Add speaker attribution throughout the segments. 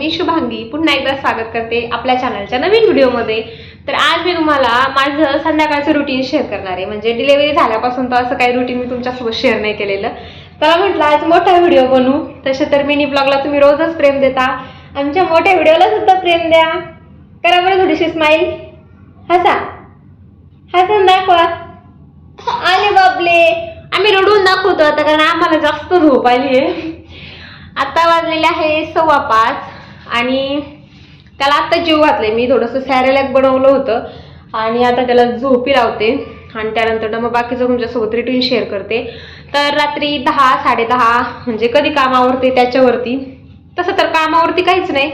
Speaker 1: मी शुभांगी. पुन्हा एकदा स्वागत करते आपल्या चॅनलच्या नवीन व्हिडिओमध्ये तर आज मी तुम्हाला माझं संध्याकाळचं रुटीन शेअर करणार आहे. म्हणजे डिलेवरी झाल्यापासून तर असं काही रुटीन मी तुमच्यासोबत शेअर नाही केलेलं. तर म्हटलं आज मोठा व्हिडिओ बनवू तसे तर मिनी ब्लॉगला तुम्ही रोजच प्रेम देता. आमच्या मोठ्या व्हिडिओला सुद्धा प्रेम द्या. करा बरं थोडीशी स्माईल हसा. हसून दाखवा. आले बाबले. आम्ही रडून दाखवतो आता कारण आम्हाला जास्त झोप आली आहे आता वाजलेले आहे सव्वा पाच. आणि त्याला आत्ता जीव घातले मी थोडंसं सॅरेलॅक बनवलं होतं आणि आता त्याला झोपी लावते आणि त्यानंतर मग बाकीचं तुमच्यासोबत रिटर्न शेअर करते. तर रात्री दहा साडेदहा म्हणजे कधी काम आवरते त्याच्यावरती. तसं तर कामावरती काहीच नाही.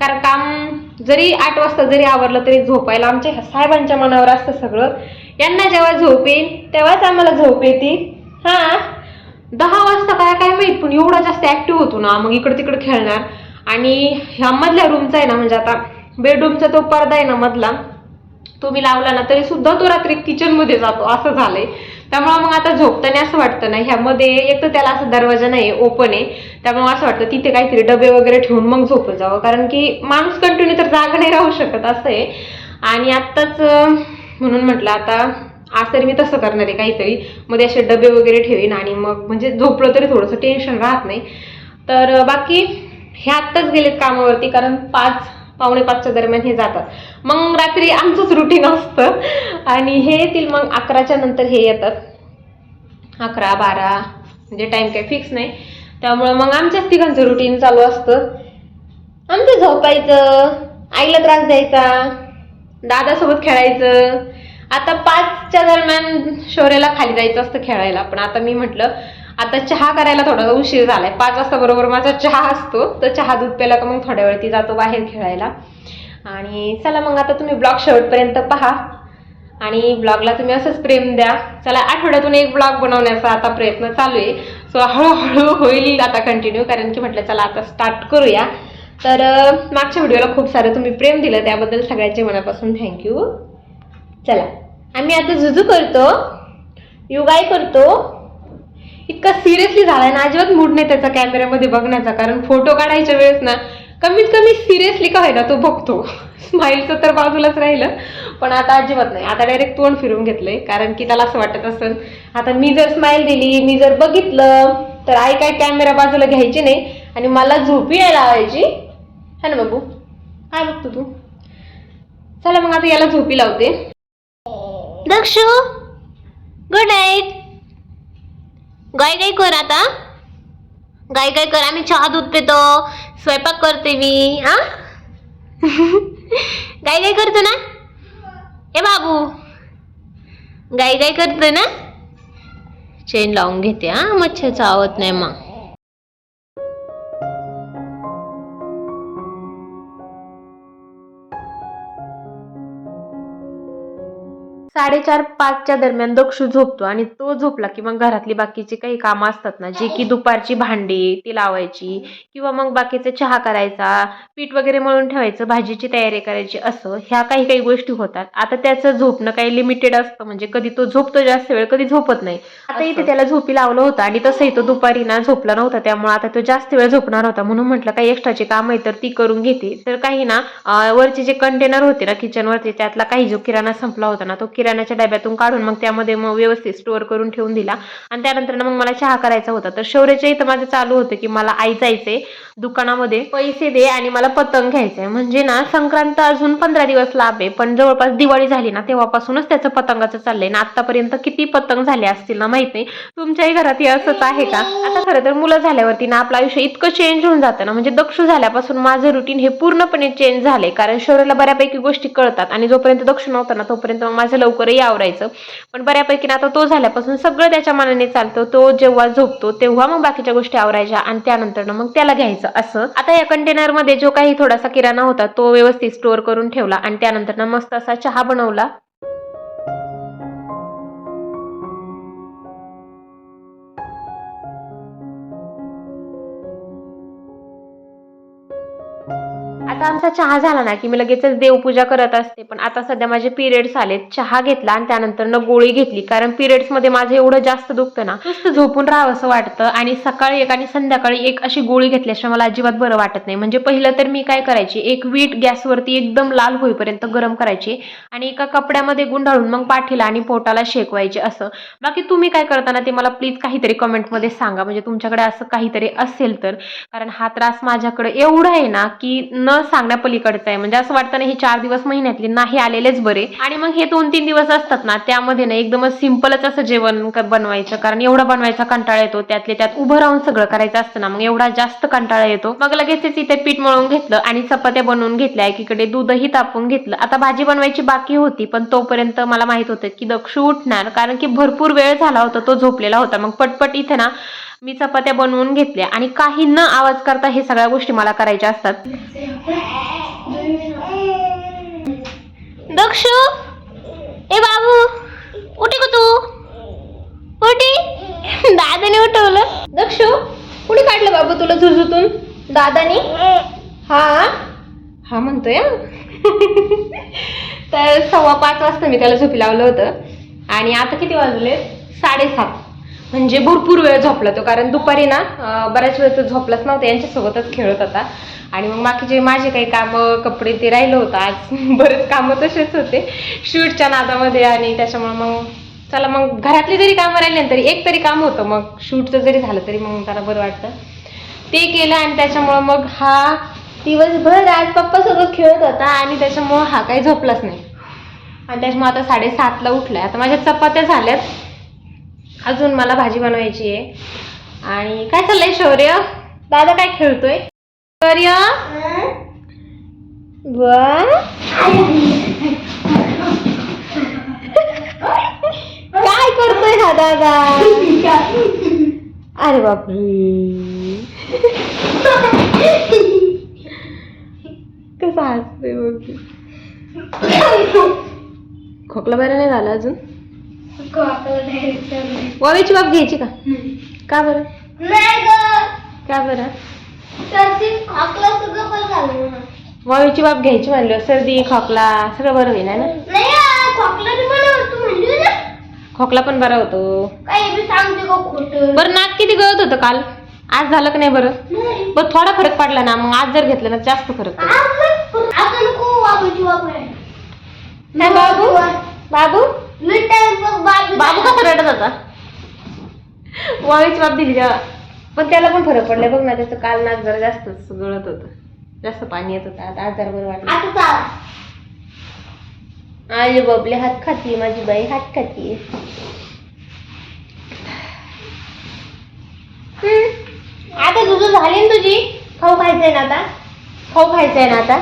Speaker 1: कारण काम जरी आठ वाजता जरी आवरलं तरी झोपायला आमच्या साहेबांच्या मनावर असतं सगळं. यांना जेव्हा झोप येईल तेव्हाच आम्हाला झोप येते. हां दहा वाजता काय काय माहीत पण एवढा जास्त ॲक्टिव्ह होतो ना मग इकडं तिकडं खेळणार. आणि ह्या मधल्या रूमचा आहे ना म्हणजे आता बेडरूमचा तो पडदा आहे ना मधला तो मी लावला ना तरी सुद्धा तो रात्री किचनमध्ये जातो असं झालंय. त्यामुळे मग आता झोपताना असं वाटतं ना ह्यामध्ये एक तर त्याला असं दरवाजा नाही ओपन आहे. त्यामुळे असं वाटतं तिथे काहीतरी डबे वगैरे ठेवून मग झोपत जावं. कारण की माणूस कंटिन्यू तर जागा नाही राहू शकत असं आहे. आणि आत्ताच म्हणून म्हटलं आता आज तरी मी तसं करणार आहे काहीतरी. मध्ये असे डबे वगैरे ठेवीन आणि मग म्हणजे झोपलं तरी थोडंसं टेन्शन राहत नाही. तर बाकी हे आत्ताच गेलेत कामावरती कारण पाच पावणे पाचच्या दरम्यान हे जातात. मग रात्री आमचंच रुटीन असतं. आणि हे येतील मग अकराच्या नंतर हे येतात. अकरा बारा म्हणजे टाईम काही फिक्स नाही. त्यामुळं मग आमच्याच तिघांचं रुटीन चालू असतं. आमचं झोपायचं आईला त्रास द्यायचा दादासोबत खेळायचं. आता पाचच्या दरम्यान शौर्याला खाली जायचं असतं खेळायला. पण आता मी म्हटलं आता चहा करायला थोडा उशीर झालाय. पाच वाजता बरोबर माझा चहा असतो. तर चहा दूध प्यायला का मग थोड्या वेळ ती जातो बाहेर खेळायला. आणि चला मग आता तुम्ही ब्लॉग शेवटपर्यंत पहा. आणि ब्लॉगला तुम्ही असंच प्रेम द्या. चला आठवड्यातून एक ब्लॉग बनवण्याचा आता प्रयत्न चालू आहे सो हळूहळू होईल आता कंटिन्यू कारण की म्हटलं चला आता स्टार्ट करूया. तर मागच्या व्हिडिओला खूप सारं तुम्ही प्रेम दिलं. त्याबद्दल सगळ्यांचे मनापासून थँक्यू चला आम्ही आता जुजू करतो. यू करतो. इतका सिरियसली झालाय ना अजिबात मूड नाही त्याचा कॅमेऱ्यामध्ये बघण्याचा कारण फोटो काढायच्या वेळेस ना कमीत कमी सिरियसली का होईना तो बघतो. स्माईलचं तर बाजूलाच राहिलं पण आता अजिबात नाही. आता डायरेक्ट तोंड फिरून घेतलंय कारण की त्याला असं वाटत असेल आता मी जर स्माईल दिली मी जर बघितलं तर आई काय कॅमेरा बाजूला घ्यायची नाही आणि मला झोपी यायला लावायची. है ना बाबू? काय बघतो तू? चला मग आता याला झोपी लावते. दक्षू गुड नाईट गाय गाय कर आता. गाय गाय कर. आम्ही चहा दूध पितो. स्वयंपाक करते मी हा? गाय गाय करतो ना? ए बाबू. गाय गाय करतो ना? चेन लावून घेते हा? मच्छर चावत नाही मग. साडेचार पाचच्या दरम्यान दक्षू झोपतो आणि तो झोपला की मग घरातली बाकीची काही कामं असतात ना जी की दुपारची भांडी ती लावायची किंवा मग बाकीचा चहा करायचा पीठ वगैरे मळून ठेवायचं भाजीची तयारी करायची असं ह्या काही काही गोष्टी होतात. आता त्याचं झोपणं काही लिमिटेड असतं म्हणजे कधी तो झोपतो जास्त वेळ कधी झोपत नाही. आता इथे त्याला झोपी लावलं होतं आणि तसंही तो दुपारी ना झोपला नव्हता त्यामुळे आता तो जास्त वेळ झोपणार होता. म्हणून म्हटलं काही एक्स्ट्राची काम आहे तर ती करून घेते. तर काही ना वरचे जे कंटेनर होते ना किचनवरचे त्यातला काही जो किराणा संपला होता ना तो किराण्याच्या डब्यातून काढून मग त्यामध्ये मग व्यवस्थित स्टोअर करून ठेवून दिला. आणि त्यानंतर मग मला चहा करायचा होता. तर शौर्याच्या इथं माझं चालू होतं की मला आई जायचे दुकानामध्ये पैसे दे आणि मला पतंग घ्यायचंय. म्हणजे ना संक्रांत अजून पंधरा दिवस लाभ आहे. पण जवळपास दिवाळी झाली ना तेव्हापासूनच त्याचं पतंगाचं चाललंय. ना आतापर्यंत किती पतंग झाले असतील ना माहीत नाही. तुमच्याही घरात हे असंच आहे का? आता खरं तर मुलं झाल्यावरती ना आपलं आयुष्य इतकं चेंज होऊन जातं ना. म्हणजे दक्ष झाल्यापासून माझं रुटीन हे पूर्णपणे चेंज झालंय. कारण शौर्याला बऱ्यापैकी गोष्टी कळतात. आणि जोपर्यंत दक्ष नव्हतं ना तोपर्यंत मग माझं लवकरही आवरायचं. पण बऱ्यापैकी आता तो झाल्यापासून सगळं त्याच्या मनाने चालतं. तो जेव्हा झोपतो तेव्हा मग बाकीच्या गोष्टी आवरायच्या आणि त्यानंतर मग त्याला घ्यायचं असं. आता या कंटेनरमध्ये जो काही थोडासा किराणा होता तो व्यवस्थित स्टोअर करून ठेवला आणि त्यानंतर मस्त असा चहा बनवला. आमचा चहा झाला ना की मी लगेचच देवपूजा करत असते. पण आता सध्या माझे पिरियड्स आलेत. चहा घेतला आणि त्यानंतर न गोळी घेतली. कारण पिरियड्समध्ये माझं एवढं जास्त दुखतं ना नुसतं झोपून राहावं असं वाटतं. आणि सकाळी एक आणि संध्याकाळी एक अशी गोळी घेतल्याशिवाय मला अजिबात बरं वाटत नाही. म्हणजे पहिलं तर मी काय करायची एक वीट गॅसवरती एकदम लाल होईपर्यंत गरम करायची आणि एका कपड्यामध्ये गुंडाळून मग पाठीला आणि पोटाला शेकवायचे असं. बाकी तुम्ही काय करताना ते मला प्लीज काहीतरी कमेंटमध्ये सांगा. म्हणजे तुमच्याकडे असं काहीतरी असेल तर. कारण हा त्रास माझ्याकडे एवढा आहे ना की न सांगण्यापलीकडचं आहे. म्हणजे असं वाटतं ना हे चार दिवस महिन्यातले नाही आलेलेच बरे. आणि मग हे दोन तीन दिवस असतात ना त्यामध्ये ना एकदमच सिम्पलच असं जेवण बनवायचं. कारण एवढा बनवायचा कंटाळा येतो त्यातले त्यात उभं राहून सगळं करायचं असतं ना मग एवढा जास्त कंटाळा येतो. मग लगेचच इथे पीठ मळून घेतलं आणि चपात्या बनवून घेतल्या एकीकडे दूधही तापून घेतलं. आता भाजी बनवायची बाकी होती पण तोपर्यंत मला माहीत होतं की दक्षू उठणार कारण की भरपूर वेळ झाला होता तो झोपलेला होता. मग पटपट इथे ना मी चपात्या बनवून घेतल्या आणि काही न आवाज करता हे सगळ्या गोष्टी मला करायच्या असतात. दक्ष! ए बाबू कुठे का तू. उठी दादाने उठवलं. दक्ष कुणी काढलं बाबू तुला झुझुतून दादानी? हा? हा म्हणतोय तर सव्वा पाच वाजता मी त्याला झोपी लावलं होतं. आणि आता किती वाजले? साडेसात. म्हणजे भरपूर वेळ झोपला तो कारण दुपारी ना बऱ्याच वेळ तो झोपलाच नव्हता यांच्यासोबतच खेळत होता. आणि मग बाकीचे माझे काही कामं कपडे ते राहिलं होतं आज बरेच कामं तसेच होते. शूटच्या नादामध्ये आणि त्याच्यामुळे मग चला मग घरातली जरी कामं राहिली ना तरी एक तरी काम होतं. मग शूटचं जरी झालं तरी मग त्याला बरं वाटतं. ते केलं आणि त्याच्यामुळं मग हा दिवसभर आज पप्पासोबत खेळत होता आणि त्याच्यामुळं हा काही झोपलाच नाही. आणि त्याच्यामुळे आता साडेसातला उठलाय. आता माझ्या चपात्या झाल्यात. अजून मला भाजी बनवायची आहे. आणि काय चाललंय शौर्य? दादा काय खेळतोय? शौर्य? काय करतोय हा दादा? अरे बापरे. कसा हसतोय बघ. खोकला बरं नाही झाला अजून? वावेची बाप घ्यायची का? का बरं? का बरं? वावेची बाप घ्यायची म्हणलं. सर्दी खोकला सगळं बरं होईल ना? खोकला पण बरा होतो. बरं नाक किती गळत होतं काल? आज झालं का नाही बरं? बरं थोडा फरक पडला ना. मग आज जर घेतलं ना जास्त फरक पडेल. बाबू? बाबू? बाबू कसा रडत होता वावीची बाब दिली जेव्हा पण त्याला पण फरक पडला बघ ना त्याचं काल नाक जरा जास्त गळत होतं. जास्त पाणी येत होतं. आता आज जरा बरं वाटलं. आले बबले हात खाती माझी बाई हात खाती आता तुझं झाली ना तुझी? खाऊ खायचंय ना आता? खाऊ खायचंय ना आता.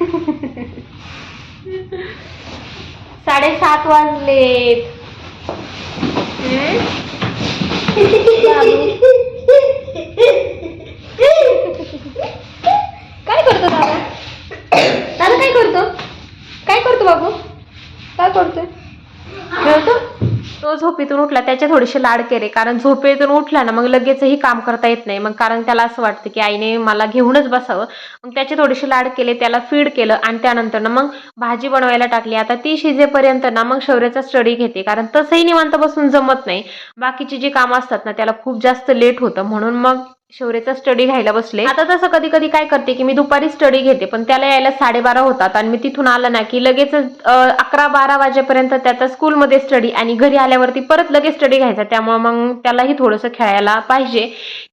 Speaker 1: साडेसात वाजलेत हम्म? काय करतो दादा दादा काय करतो काय करतो बाबू काय करतोय खेळतो तो झोपेतून उठला त्याचे थोडेसे लाड केले. कारण झोपेतून उठला ना मग लगेचही काम करता येत नाही. मग कारण त्याला असं वाटतं की आईने मला घेऊनच बसावं. मग त्याचे थोडेसे लाड केले त्याला फीड केलं आणि त्यानंतर ना मग भाजी बनवायला टाकली. आता ती शिजेपर्यंत ना मग शौर्याचा स्टडी घेते. कारण तसंही निवांत बसून जमत नाही. बाकीची जी कामं असतात ना त्याला खूप जास्त लेट होतं. म्हणून मग शौर्याचा स्टडी घ्यायला बसले. आता तसं कधी कधी काय करते की मी दुपारी स्टडी घेते पण त्याला यायला साडेबारा होतात आणि मी तिथून आलं ना की लगेच अकरा बारा वाजेपर्यंत त्याचा स्कूलमध्ये स्टडी आणि घरी आल्यावरती परत लगेच स्टडी घ्यायचा. त्यामुळे मग त्यालाही थोडंसं खेळायला पाहिजे.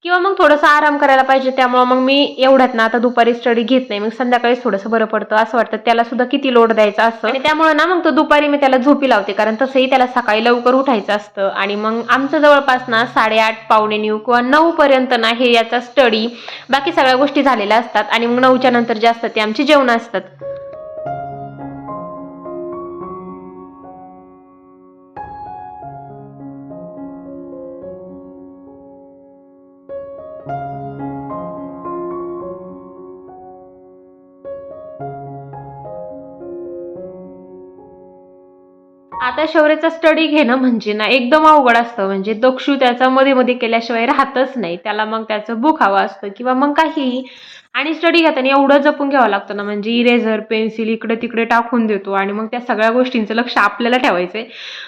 Speaker 1: किंवा मग थोडंसं आराम करायला पाहिजे. त्यामुळे मग मी एवढ्यात ना आता दुपारी स्टडी घेत नाही. मग संध्याकाळीच थोडंसं बरं पडतं. असं वाटतं त्याला सुद्धा किती लोड द्यायचा असतं आणि त्यामुळे ना मग तो दुपारी मी त्याला झोपी लावते. कारण तसंही त्याला सकाळी लवकर उठायचं असतं. आणि मग आमचं जवळपास ना साडेआठ पावणे नऊ किंवा नऊ पर्यंत ना हे याचा स्टडी बाकी सगळ्या गोष्टी झालेल्या असतात आणि मग नऊच्या नंतर जे असतात ते आमची जेवण असतात. शौर्याचा स्टडी घेणं म्हणजे ना एकदम अवघड असतं. म्हणजे दक्षू त्याचा मध्ये मध्ये केल्याशिवाय राहतच नाही. त्याला मग त्याचं बुक हवं असतं किंवा मग काहीही. आणि स्टडी घेताना एवढं जपून घ्यावं लागतं ना. म्हणजे इरेझर पेन्सिल इकडे तिकडे टाकून देतो आणि मग त्या सगळ्या गोष्टींचं लक्ष आपल्याला ठेवायचं आहे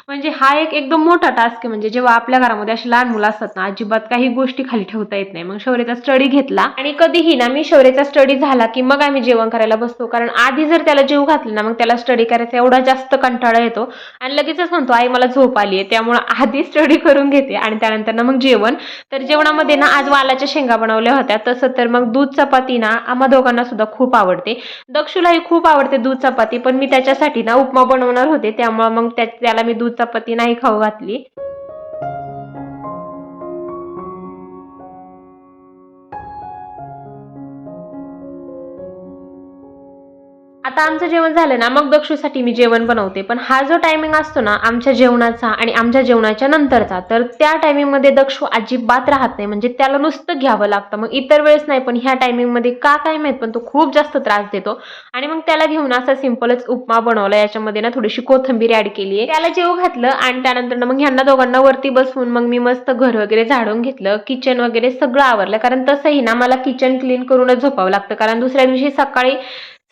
Speaker 1: म्हणजे हा एक एकदम मोठा टास्क आहे. म्हणजे जेव्हा आपल्या घरामध्ये अशी लहान मुलं असतात ना अजिबात काही गोष्टी खाली ठेवता येत नाही. मग शौर्याचा स्टडी घेतला. आणि कधीही ना मी शौर्याचा स्टडी झाला की मग आम्ही जेवण करायला बसतो. कारण आधी जर त्याला जेव घातलं ना मग त्याला स्टडी करायचा एवढा जास्त कंटाळा येतो. आणि लगेचच म्हणतो आई मला झोप आली आहे त्यामुळं आधी स्टडी करून घेते. आणि त्यानंतर ना मग जेवण. तर जेवणामध्ये ना आज वालाच्या शेंगा बनवल्या होत्या. तसं तर मग दूध चपाती ना आम्हा दोघांना सुद्धा खूप आवडते. दक्षूलाही खूप आवडते दूध चपाती पण मी त्याच्यासाठी ना उपमा बनवणार होते. त्यामुळं मग त्याला मी दूध चपाती नाही खाऊ घातली. आता आमचं जेवण झालं ना मग दक्षूसाठी मी जेवण बनवते. पण हा जो टायमिंग असतो ना आमच्या जेवणाचा आणि आमच्या जेवणाच्या नंतरचा तर त्या टायमिंगमध्ये दक्षू अजिबात राहत नाही. म्हणजे त्याला नुसतं घ्यावं लागतं. मग इतर वेळेस नाही पण ह्या टायमिंगमध्ये का काय माहीत पण तो खूप जास्त त्रास देतो. आणि मग त्याला घेऊन असा सिम्पलच उपमा बनवला. याच्यामध्ये ना थोडीशी कोथिंबीर ऍड केली आहे. त्याला जेव घातलं आणि त्यानंतर ना मग ह्यांना दोघांना वरती बसवून मग मी मस्त घर वगैरे झाडून घेतलं. किचन वगैरे सगळं आवरलं. कारण तसंही ना मला किचन क्लीन करूनच झोपावं लागतं. कारण दुसऱ्या दिवशी सकाळी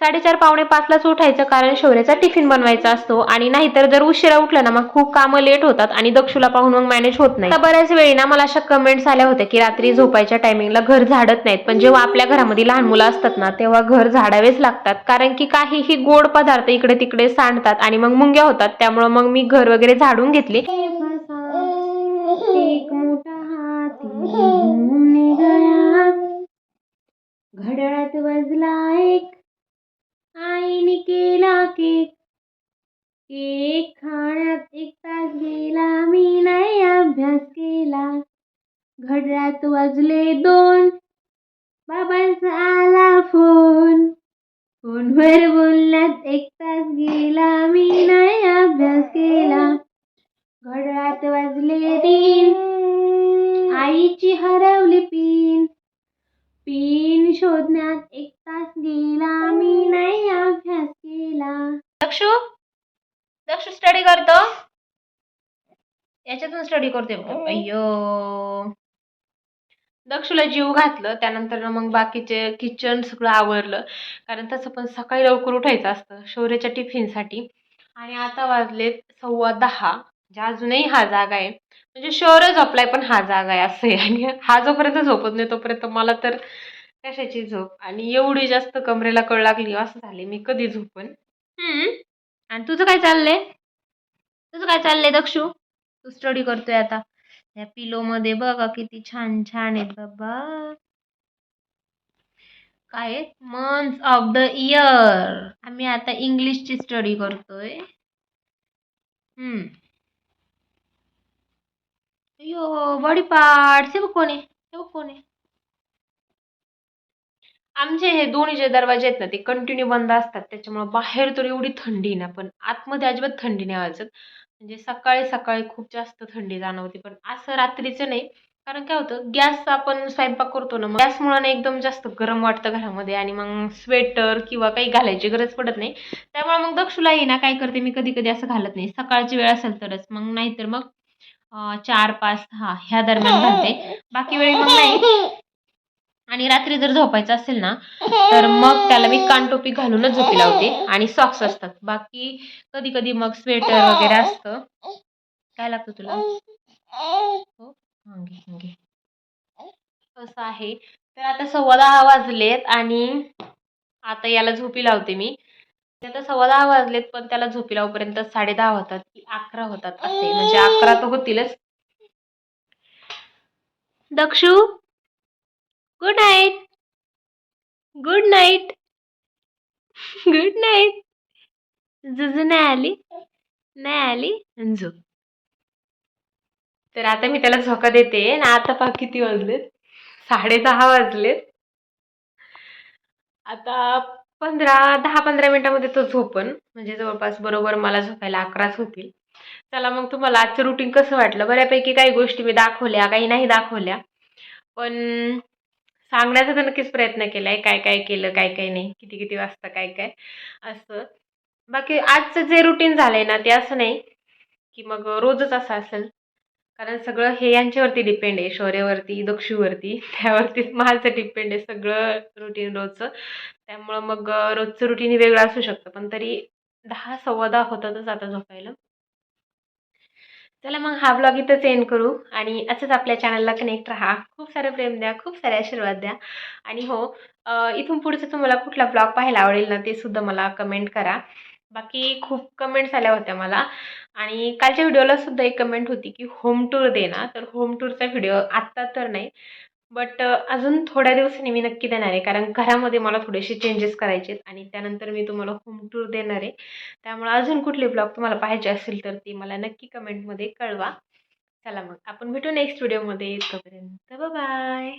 Speaker 1: साडेचार पावणे पाचलाच उठायचं कारण शौर्याचा टिफिन बनवायचा असतो आणि नाहीतर जर उशिरा उठलं ना मग खूप कामं लेट होतात आणि दक्षूला पाहून मग मॅनेज होत नाही. बऱ्याच वेळी ना मला अशा कमेंट्स आल्या होत्या की रात्री झोपायच्या टायमिंगला घर झाडत नाहीत. पण जेव्हा आपल्या घरामध्ये लहान मुलं असतात ना तेव्हा घर झाडावेच लागतात. कारण की काहीही गोड पदार्थ इकडे तिकडे सांडतात आणि मग मुंग्या होतात. त्यामुळे मग मी घर वगैरे झाडून घेतले. घड्याळात वाजला एक आईने केला केक केक खाण्यात एक तास गेला मी नाही अभ्यास केला. घड्याळात वाजले दोन बाबांचा आला फोन. फोनवर बोलण्यात एक तास गेला मी नाही अभ्यास केला. घड्याळात वाजले तीन आईची हरवली पिन. पिन शोधण्यात एक तास गेला. मी नाही अभ्यास केला. दक्षू? दक्षू स्टडी करतो? याच्यातून स्टडी करते बघ. अय्यो. दक्षूला जीव घातलं. त्यानंतर ना मग बाकीचे किचन सगळं आवरलं. कारण तसं पण सकाळी लवकर उठायचं असतं. शौर्याच्या टिफिनसाठी आणि आता वाजलेत सव्वा दहा. म्हणजे अजूनही हा जागा आहे. म्हणजे शौर्य झोपलाय पण हा जागा आहे असं आहे. आणि हा जोपर्यंत झोपत नाही तोपर्यंत मला तर कशाची झोप? आणि एवढी जास्त कमरेला कळ लागली असं झाले मी कधी झोपन? हम्म. आणि तुझं काय चाललंय? तुझं काय चाललंय दक्षू? तू स्टडी करतोय आता. या पिलो मध्ये बघा किती छान छान आहेत बाबा. काय मंथ ऑफ द इयर आम्ही आता इंग्लिशची स्टडी करतोय. हम्म. अयो बॉडी पार्ट्स हे बघ कोण? आहे हे बघ कोण? आहे आमचे हे दोन्ही जे दरवाजे आहेत ना ते कंटिन्यू बंद असतात. त्याच्यामुळे बाहेर तर एवढी थंडी ना पण आतमध्ये अजिबात थंडी नाही वाजत. म्हणजे सकाळी सकाळी खूप जास्त थंडी जाणवते. पण असं रात्रीचं नाही. कारण काय होतं गॅस आपण स्वयंपाक करतो ना मग गॅसमुळं ना एकदम जास्त गरम वाटतं घरामध्ये आणि मग स्वेटर किंवा काही घालायची गरज पडत नाही. त्यामुळे मग दक्षुलाही ना काय करते मी कधी कधी असं घालत नाही. सकाळची वेळ असेल तरच. मग नाहीतर मग चार पाच हा ह्या दरम्यान घालते. बाकी वेळी मग नाही. आणि रात्री जर झोपायचं असेल ना तर मग त्याला मी कानटोपी घालूनच झोपी लावते आणि सॉक्स असतात. बाकी कधी कधी मग स्वेटर वगैरे असतं. काय लागतं तुला? हो? घे. असं आहे. तर आता सव्वा दहा वाजलेत आणि आता याला झोपी लावते मी. आता सव्वा दहा वाजलेत पण त्याला झोपी लावपर्यंत साडे दहा होतात की अकरा होतात असे. म्हणजे अकरा तर होतीलच. Dakshu good night good night good night Juju नाही आली? नाही आली? झोप. तर आता मी त्याला झोका देते. ना आता पहा किती वाजलेत. साडे दहा वाजलेत. आता पंधरा दहा पंधरा मिनिटामध्ये तो झोपन. म्हणजे जवळपास बरोबर मला झोपायला अकराच होतील. चला मग तुम्हाला आजचं रुटीन कसं वाटलं? बऱ्यापैकी काही गोष्टी मी दाखवल्या काही नाही दाखवल्या. पण सांगण्याचा तर नक्कीच प्रयत्न केला आहे काय काय केलं काय काय नाही किती किती वाजता काय काय असं. बाकी आजचं जे रुटीन झालं आहे ना ते असं नाही की मग रोजच असं असेल. कारण सगळं हे यांच्यावरती डिपेंड आहे शौर्यावरती दक्षूवरती त्यावरतीच माझं डिपेंड आहे सगळं रुटीन रोजचं. त्यामुळं मग रोजचं रुटीन वेगळं असू शकतं. पण तरी दहा सव्वा दहा होतातच आता झोपायला. चला मग हा ब्लॉग इथंच एंड करू. आणि असंच आपल्या चॅनलला कनेक्ट राहा. खूप सारं प्रेम द्या खूप सारे आशीर्वाद द्या. आणि हो इथून पुढचं तुम्हाला कुठला ब्लॉग पाहायला आवडेल ना ते सुद्धा मला कमेंट करा. बाकी खूप कमेंट्स आल्या होत्या मला. आणि कालच्या व्हिडिओला सुद्धा एक कमेंट होती की होम टूर दे ना. तर होम टूरचा व्हिडिओ आत्ता तर नाही. बट अजून थोड्या दिवसांनी मी नक्की देणार आहे. कारण घरामध्ये मला थोडेसे चेंजेस करायचे आहेत आणि त्यानंतर मी तुम्हाला होम टूर देणार आहे. त्यामुळे अजून कुठले ब्लॉग तुम्हाला पाहिजे असेल तर ते मला नक्की कमेंटमध्ये कळवा. चला मग आपण भेटू नेक्स्ट व्हिडिओमध्ये तोपर्यंत बाय